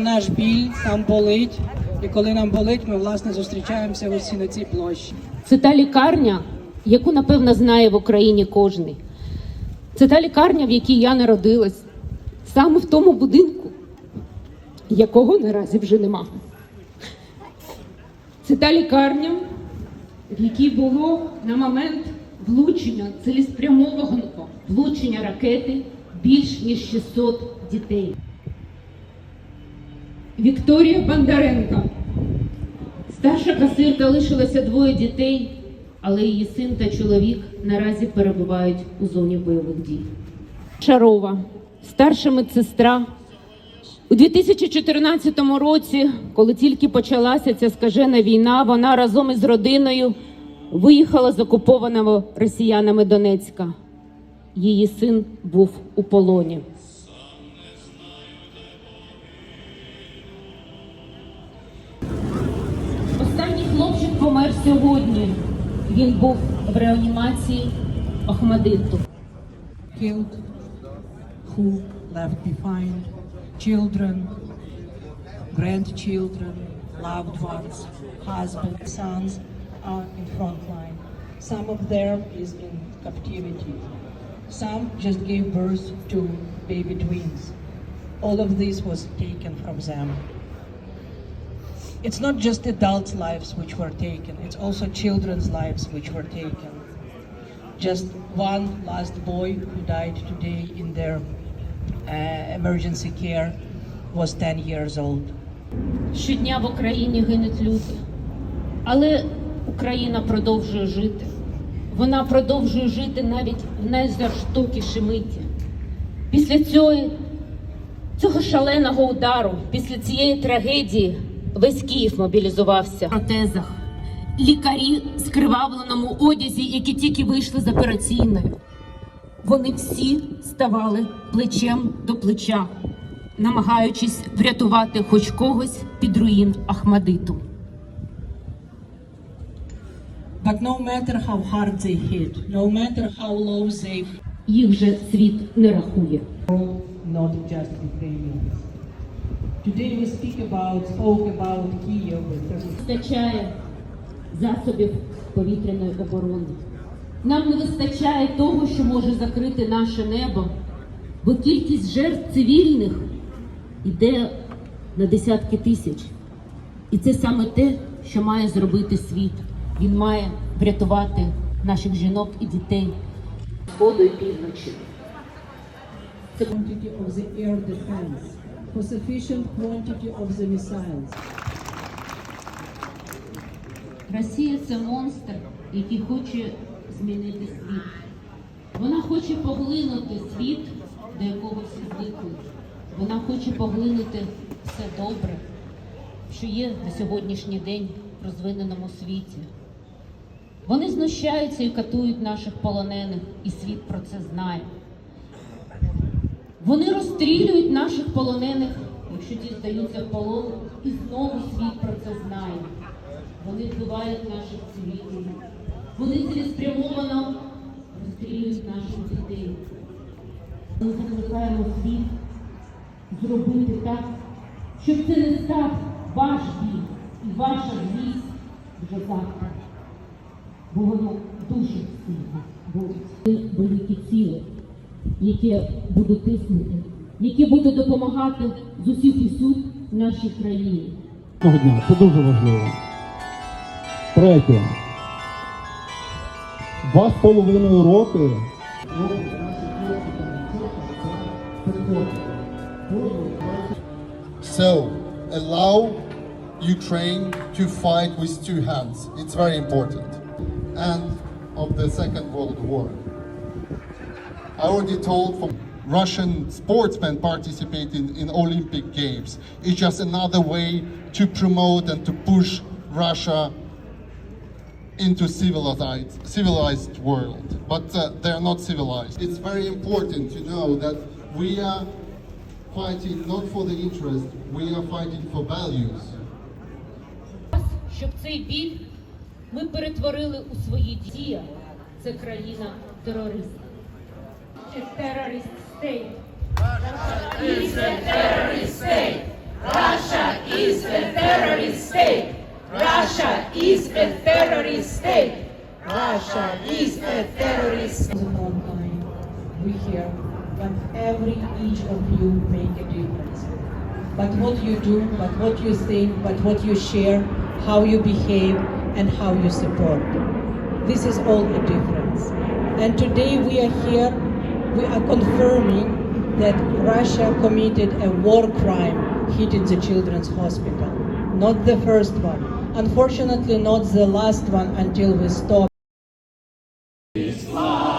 Наш біль там болить, і коли нам болить, ми власне зустрічаємося ось на цій площі. Це та лікарня, яку напевно знає в Україні кожний. Це та лікарня, в якій я народилась, саме в тому будинку, якого наразі вже нема. Це та лікарня, в якій було на момент влучення цілеспрямованого влучення ракети більш ніж 600 дітей. Вікторія Бондаренко. Старша касирка лишилося двоє дітей, але її син та чоловік наразі перебувають у зоні бойових дій. Шарова, старша медсестра. У 2014 році, коли тільки почалася ця скажена війна, вона разом із родиною виїхала з окупованого росіянами Донецька. Її син був у полоні. хлопчик помер сьогодні. Він був в реанімації Ахмадиту. Killed, who left behind children, grandchildren, loved ones, husbands, sons are in front line. Some of them is in captivity. Some just gave birth to baby twins. All of this was taken from them. It's not just adults' lives which were taken, it's also children's lives which were taken. Just one last boy who died today in their uh, emergency care was 10 years old. Щодня в Україні гинуть люди, але Україна продовжує жити. Вона продовжує жити навіть в найжорстокіші миті. Після цього, цього шаленого удару, після цієї трагедії, весь Київ мобілізувався в протезах. Лікарі в скривавленому одязі, які тільки вийшли з операційної. Вони всі ставали плечем до плеча, намагаючись врятувати хоч когось під руїн Ахмадиту. But no matter how hard they hit, no matter how low they Їх вже світ не рахує. not just Ukrainians. Today we speak about, spoke about Kiev. вистачає засобів повітряної оборони. Нам не вистачає того, що може закрити наше небо, бо кількість жертв цивільних йде на десятки тисяч. І це саме те, що має зробити світ. Він має врятувати наших жінок і дітей сходу і півночі. Це for sufficient quantity of the missiles. Росія це монстр, який хоче змінити світ. Вона хоче поглинути світ, до якого всі звикли. Вона хоче поглинути все добре, що є на сьогоднішній день в розвиненому світі. Вони знущаються і катують наших полонених, і світ про це знає. Вони розстрілюють наших полонених, якщо ті здаються в полон, і знову світ про це знає. Вони вбивають наших цивільних. Вони цілеспрямовано розстрілюють наших дітей. Ми закликаємо світ зробити так, щоб це не став ваш біль і ваша злість вже завтра. Бо воно дуже сильно болить. Це великі цілі, які будуть тиснути, які будуть допомагати з усіх усюд нашій країні. Дня. Це дуже важливо. Третє. Два з половиною роки. So, allow Ukraine to fight with two hands. It's very important. And of the Second World War. I already told from Russian sportsmen participating in Olympic Games. It's just another way to promote and to push Russia into civilized civilized world but uh, they're not civilized it's very important to know that we are fighting not for the interest we are fighting for values щоб цей біль ми перетворили у свої дії. Це країна a terrorist state. Russia is a terrorist state. Russia is a terrorist state. Russia is a terrorist state. Russia is a terrorist state. We hear, but every each of you make a difference. But what you do, but what you think, but what you share, how you behave, and how you support. This is all the difference. And today we are here we are confirming that Russia committed a war crime hitting the children's hospital. Not the first one. Unfortunately, not the last one until we stop. Islam!